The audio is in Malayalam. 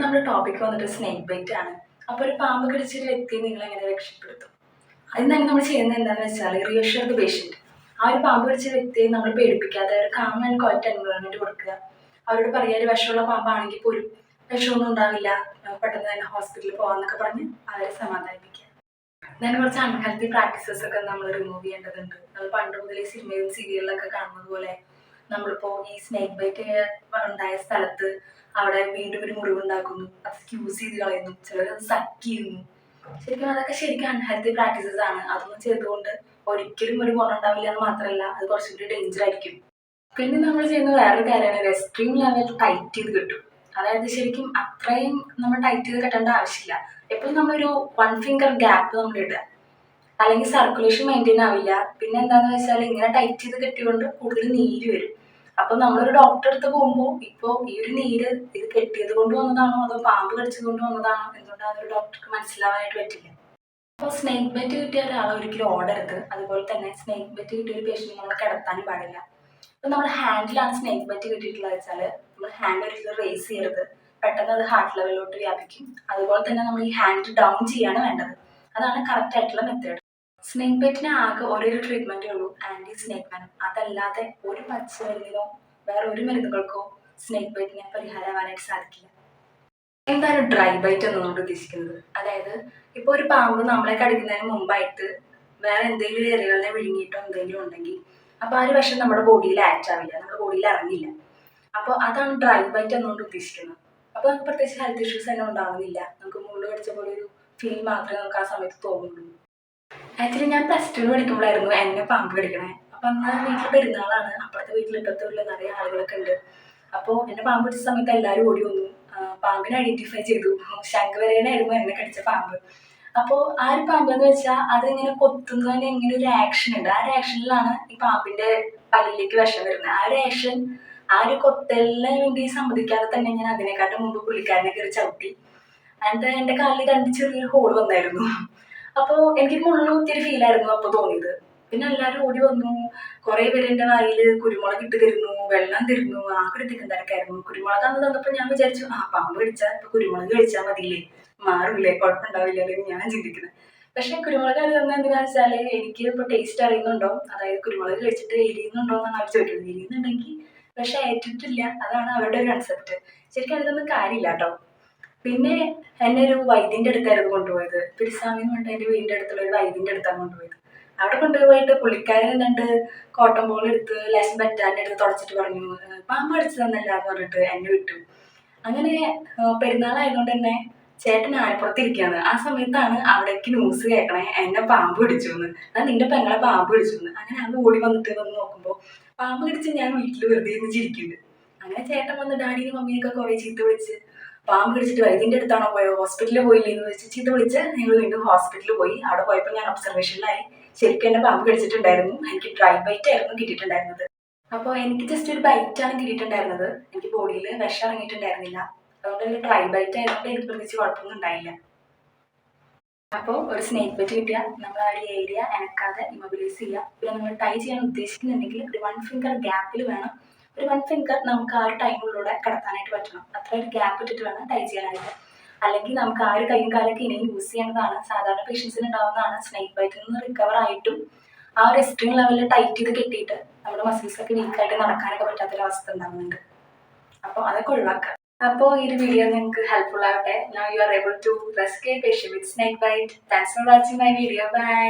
നമ്മുടെ ടോപ്പിക് വന്നിട്ട് സ്നേക്ക് ബൈറ്റ് ആണ്. അപ്പോൾ ഒരു പാമ്പ് കടിച്ചൊരു വ്യക്തിയെ നിങ്ങൾ എങ്ങനെ രക്ഷപ്പെടുത്തും? അതിന് തന്നെ നമ്മൾ ചെയ്യുന്നത് എന്താണെന്ന് വെച്ചാൽ റിയഷർ ദ പേഷ്യന്റ് ആ ഒരു പാമ്പ് കടിച്ച വ്യക്തിയെ നമ്മൾ പേടിപ്പിക്കാതെ ഒരു കാം ആൻഡ് ക്വാറ്റ് എൻവയോൺമെന്റ് കൊടുക്കുക. അവരോട് പറയുക ഒരു വിഷമുള്ള പാമ്പാണെങ്കിൽ പോലും വിഷമൊന്നും ഉണ്ടാവില്ല. പെട്ടെന്ന് തന്നെ ഹോസ്പിറ്റലിൽ പോകാമെന്നൊക്കെ പറഞ്ഞ് അവരെ സമാധാനിപ്പിക്കുക. ഞാൻ കുറച്ച് അൺഹെൽത്തി പ്രാക്ടീസസ് ഒക്കെ നമ്മൾ റിമൂവ് ചെയ്യേണ്ടതുണ്ട്. നമ്മൾ പണ്ട് മുതലേ സിനിമയിൽ സീരിയലിലൊക്കെ കാണുന്നത് പോലെ നമ്മളിപ്പോൾ ഈ സ്നേക്ക് ബൈക്ക് ഉണ്ടായ സ്ഥലത്ത് അവിടെ വീണ്ടും ഒരു മുറിവുണ്ടാക്കുന്നു അത് യൂസ് ചെയ്ത് കളയുന്നു. ചിലർ സക്ക് ചെയ്യുന്നു. ശരിക്കും അതൊക്കെ ശരിക്കും അൺഹെൽത്തി പ്രാക്ടീസസ് ആണ്. അതൊന്നും ചെയ്തുകൊണ്ട് ഒരിക്കലും ഒരു ഗുണം ഉണ്ടാവില്ല എന്ന് മാത്രമല്ല അത് കുറച്ചും കൂടി ഡേഞ്ചർ ആയിരിക്കും. പിന്നെ നമ്മൾ ചെയ്യുന്ന വേറൊരു കാര്യമാണ് റെസ്ട്രീം ലെവൽ ടൈറ്റ് ചെയ്ത് കിട്ടും. അതായത് ശരിക്കും അത്രയും നമ്മൾ ടൈറ്റ് ചെയ്ത് കെട്ടേണ്ട ആവശ്യമില്ല. എപ്പോഴും നമ്മളൊരു വൺ ഫിംഗർ ഗ്യാപ്പ് നമ്മൾ ഇടുക. അല്ലെങ്കിൽ സർക്കുലേഷൻ മെയിന്റെയിൻ ആവില്ല. പിന്നെ എന്താണെന്ന് വെച്ചാൽ ഇങ്ങനെ ടൈറ്റ് ചെയ്ത് കെട്ടിയോണ്ട് കൂടുതൽ നീര് വരും. അപ്പൊ നമ്മളൊരു ഡോക്ടറെ അടുത്ത് പോകുമ്പോൾ ഇപ്പോൾ ഈ ഒരു നീര് ഇത് കെട്ടിയത് കൊണ്ട് വന്നതാണോ അതോ പാമ്പ് കടിച്ചത് കൊണ്ട് വന്നതാണോ എന്തുകൊണ്ടാണ് ഒരു ഡോക്ടർക്ക് മനസ്സിലാവാനായിട്ട് പറ്റില്ല. അപ്പോൾ സ്നേക്ക് ബെറ്റ് കിട്ടിയ ഒരാളെ ഒരിക്കലും ഓടരുത് അതുപോലെ തന്നെ സ്നേക്ക് ബെറ്റ് കിട്ടിയ ഒരു പേഷ്യന്റ് നമ്മൾ കിടത്താനും പാടില്ല. ഇപ്പം നമ്മുടെ ഹാൻഡിലാണ് സ്നേക്ക് ബെറ്റ് കിട്ടിയിട്ടുള്ളത് വെച്ചാൽ നമ്മൾ ഹാൻഡ് ഒരിക്കലും റേസ് ചെയ്യരുത്. പെട്ടെന്ന് അത് ഹാർട്ട് ലെവലിലോട്ട് വ്യാപിക്കും. അതുപോലെ തന്നെ നമ്മൾ ഈ ഹാൻഡ് ഡൗൺ ചെയ്യാണ് വേണ്ടത്. അതാണ് കറക്റ്റ് ആയിട്ടുള്ള മെത്തേഡ് സ്നേക്ക് ബൈറ്റിന് ആകെ ഒരേ ഒരു ട്രീറ്റ്മെന്റേ ഉള്ളൂ ആന്റി സ്നേക്ക് വെനം അതല്ലാതെ ഒരു പച്ചമരുന്നിനോ വേറെ ഒരു മരുന്നുകൾക്കോ സ്നേക്ക് ബൈറ്റിനെ പരിഹാരമാവാനായിട്ട് സാധിക്കില്ല. എന്താണ് ഡ്രൈ ബൈറ്റ് എന്നുകൊണ്ട് ഉദ്ദേശിക്കുന്നത്? അതായത് ഇപ്പോൾ ഒരു പാമ്പ് നമ്മളെ കടിക്കുന്നതിന് മുമ്പായിട്ട് വേറെ എന്തെങ്കിലും ഇരകളിനെ വിഴുങ്ങിയിട്ടോ എന്തെങ്കിലും ഉണ്ടെങ്കിൽ അപ്പോൾ ആ ഒരു വിഷം നമ്മുടെ ബോഡിയിൽ ആക്റ്റ് ആവില്ല നമ്മുടെ ബോഡിയിൽ ഇറങ്ങില്ല അപ്പോൾ അതാണ് ഡ്രൈ ബൈറ്റ് എന്നുകൊണ്ട് ഉദ്ദേശിക്കുന്നത്. അപ്പോൾ നമുക്ക് പ്രത്യേകിച്ച് ഹെൽത്ത് ഇഷ്യൂസ് തന്നെ ഉണ്ടാവുന്നില്ല. നമുക്ക് മുള്ളു കടിച്ച പോലെ ഒരു ഫീൽ മാത്രമേ നമുക്ക് ആ സമയത്ത് തോന്നുള്ളൂ ആക്ച്വലി ഞാൻ പ്ലസ് ടു പഠിക്കുമ്പോഴായിരുന്നു എന്നെ പാമ്പ് കടിക്കണേ അപ്പം അന്ന് വീട്ടിൽ പെരുന്നാളാണ്. അപ്പുറത്തെ വീട്ടിൽ ഇപ്പുറത്തെ വീട്ടിൽ നിറയെ ആളുകളൊക്കെ ഉണ്ട്. അപ്പോൾ എന്നെ പാമ്പ് പിടിച്ച സമയത്ത് എല്ലാവരും ഓടി വന്നു. പാമ്പിനെ ഐഡന്റിഫൈ ചെയ്തു. ശംഖുവരേനായിരുന്നു എന്നെ കടിച്ച പാമ്പ്. അപ്പോൾ ആ ഒരു പാമ്പ് എന്ന് വെച്ചാൽ അതിങ്ങനെ കൊത്തുന്നതിന് ഇങ്ങനെ ഒരു ആക്ഷൻ ഉണ്ട്. ആ ഒരു ഈ പാമ്പിന്റെ പല്ലിലേക്ക് വിഷം വരുന്നത്. ആ ഒരു ആക്ഷൻ ആ ഒരു കൊത്തലിന് വേണ്ടി സമ്മതിക്കാതെ തന്നെ ഞാൻ അതിനെക്കാട്ടും മുമ്പ് പുള്ളിക്കാരനെ കയറി ചവിട്ടി. എന്നിട്ട് എന്റെ കാലിൽ രണ്ട് ചെറിയൊരു ഹോൾ വന്നായിരുന്നു. അപ്പോൾ എനിക്ക് മുള്ളൂത്തിരി ഫീലായിരുന്നു അപ്പോൾ തോന്നിയത്. പിന്നെ എല്ലാവരും ഓടി വന്നു. കുറേ പേര് എന്റെ വായിൽ കുരുമുളക് ഇട്ട് തരുന്നു വെള്ളം തരുന്നു ആകെ തിരക്കായിരുന്നു കുരുമുളക് അന്ന് തന്നപ്പോൾ ഞാൻ വിചാരിച്ചു ആ പാമ്പ് കടിച്ചാൽ ഇപ്പൊ കുരുമുളക് കഴിച്ചാൽ മതിയില്ലേ? മാറില്ലേ? കുഴപ്പമുണ്ടാവില്ല എന്ന് ഞാൻ ചിന്തിക്കുന്നത് പക്ഷെ കുരുമുളക് അത് തന്നെ എന്തിനാ വെച്ചാൽ എനിക്ക് ഇപ്പോൾ ടേസ്റ്റ് അറിയുന്നുണ്ടോ? അതായത് കുരുമുളക് കഴിച്ചിട്ട് എരിയുന്നുണ്ടോ എന്നാണ് അവർ ചോദിക്കുന്നത്? എരിയുന്നുണ്ടെങ്കിൽ പക്ഷെ ഏറ്റിട്ടില്ല. അതാണ് അവരുടെ ഒരു കൺസെപ്റ്റ് ശരിക്കും അതിലൊന്നും കാര്യമില്ല കേട്ടോ. പിന്നെ എന്നെ ഒരു വൈദ്യന്റെ അടുത്തായിരുന്നു കൊണ്ടുപോയത്. പിരിസാമി എന്ന് പറഞ്ഞിട്ട് എന്റെ വീടിന്റെ അടുത്തുള്ള ഒരു വൈദ്യന്റെ അടുത്താണ് കൊണ്ടുപോയത്. അവിടെ കൊണ്ടുപോയിട്ട് പുള്ളിക്കാരൻ രണ്ട് കോട്ടൺ ബോൾ എടുത്ത് ലേശം പറ്റാന്റെ അടുത്ത് തുടച്ചിട്ട് പറഞ്ഞു "ഏഹ് പാമ്പ് അടിച്ചു തന്നല്ല എന്ന് പറഞ്ഞിട്ട് എന്നെ വിട്ടു. അങ്ങനെ പെരുന്നാളായതുകൊണ്ട് തന്നെ ചേട്ടൻ ആലപ്പുറത്തിരിക്കുകയാണ് ആ സമയത്താണ് അവിടേക്ക് ന്യൂസ് കേൾക്കണേ എന്നെ പാമ്പ് പിടിച്ചു എന്ന്. അത് നിന്റെ പെങ്ങളെ പാമ്പ് പിടിച്ചു എന്ന്. അങ്ങനെ അവൾ ഓടി വന്നിട്ട് വന്ന് നോക്കുമ്പോൾ പാമ്പ് പിടിച്ച് ഞാൻ വീട്ടിൽ വെറുതെ ഇരുന്ന് ചിരിക്കുന്നുണ്ട് അങ്ങനെ ചേട്ടൻ വന്ന് ഡാഡിയും മമ്മിയൊക്കെ കുറേ ചീത്ത വിളിച്ച് പാമ്പ് പിടിച്ചിട്ട് വൈദ്യന്റെ അടുത്താണോ പോയോ? ഹോസ്പിറ്റലിൽ പോയില്ലേ എന്ന് വെച്ച് ചീത്ത വിളിച്ച് ഞങ്ങൾ വീണ്ടും ഹോസ്പിറ്റലിൽ പോയി. അവിടെ പോയപ്പോൾ ഞാൻ ഒബ്സർവേഷനിലായി ശരിക്കും എന്നെ പാമ്പ് കടിച്ചിട്ടുണ്ടായിരുന്നു. എനിക്ക് ഡ്രൈ ബൈറ്റ് ആയിരുന്നു കിട്ടിയിട്ടുണ്ടായിരുന്നത്. അപ്പോൾ എനിക്ക് ജസ്റ്റ് ഒരു ബൈറ്റ് ആണ് കിട്ടിയിട്ടുണ്ടായിരുന്നത്. എനിക്ക് ബോഡിയിൽ വിഷം ഇറങ്ങിയിട്ടുണ്ടായിരുന്നില്ല. അതുകൊണ്ട് തന്നെ ഡ്രൈ ബൈറ്റ് ആയതുകൊണ്ട് എനിക്ക് പ്രത്യേകിച്ച് കുഴപ്പമൊന്നും ഉണ്ടായില്ല. അപ്പോൾ ഒരു സ്നേക്ക് ബൈറ്റ് കിട്ടിയാൽ നമ്മൾ ആ ഒരു ഏരിയ അനക്കാതെ ഇമൊബിലൈസ് ചെയ്യുക പിന്നെ നമ്മൾ ടൈ ചെയ്യാൻ ഉദ്ദേശിക്കുന്നുണ്ടെങ്കിൽ ഒരു വൺ ഫിംഗർ ഗ്യാപ്പിൽ വേണം. ഒരു വൺ ഫിംഗർ നമുക്ക് ആ ഒരു ടൈമിലൂടെ കടത്താനായിട്ട് പറ്റണം. അത്ര ഒരു ഗ്യാപ്പ് ഇട്ടിട്ട് വേണം ടൈ ചെയ്യാനായിട്ട്. അല്ലെങ്കിൽ നമുക്ക് ആ ഒരു കൈയും കാലൊക്കെ ഇനിയും യൂസ് ചെയ്യേണ്ടതാണ്. സാധാരണ പേഷ്യൻസിന് ഉണ്ടാവുന്നതാണ് സ്നേക്ക് ബൈറ്റിൽ നിന്ന് റിക്കവർ ആയിട്ടും ആ ഒരു എക്സ്ട്രീം ലെവലിൽ ടൈറ്റ് ചെയ്ത് കെട്ടിയിട്ട് നമ്മുടെ മസിൽസ് ഒക്കെ വീക്കായിട്ട് നടക്കാനൊക്കെ പറ്റാത്തൊരവസ്ഥ ഉണ്ടാവുന്നുണ്ട്. അപ്പോൾ അതൊക്കെ ഒഴിവാക്കുക അപ്പോൾ ഈ ഒരു വീഡിയോ നിങ്ങൾക്ക് ഹെൽപ്ഫുൾ ആവട്ടെ. Now you are able to rescue patient with snake bite thanks for watching my video bye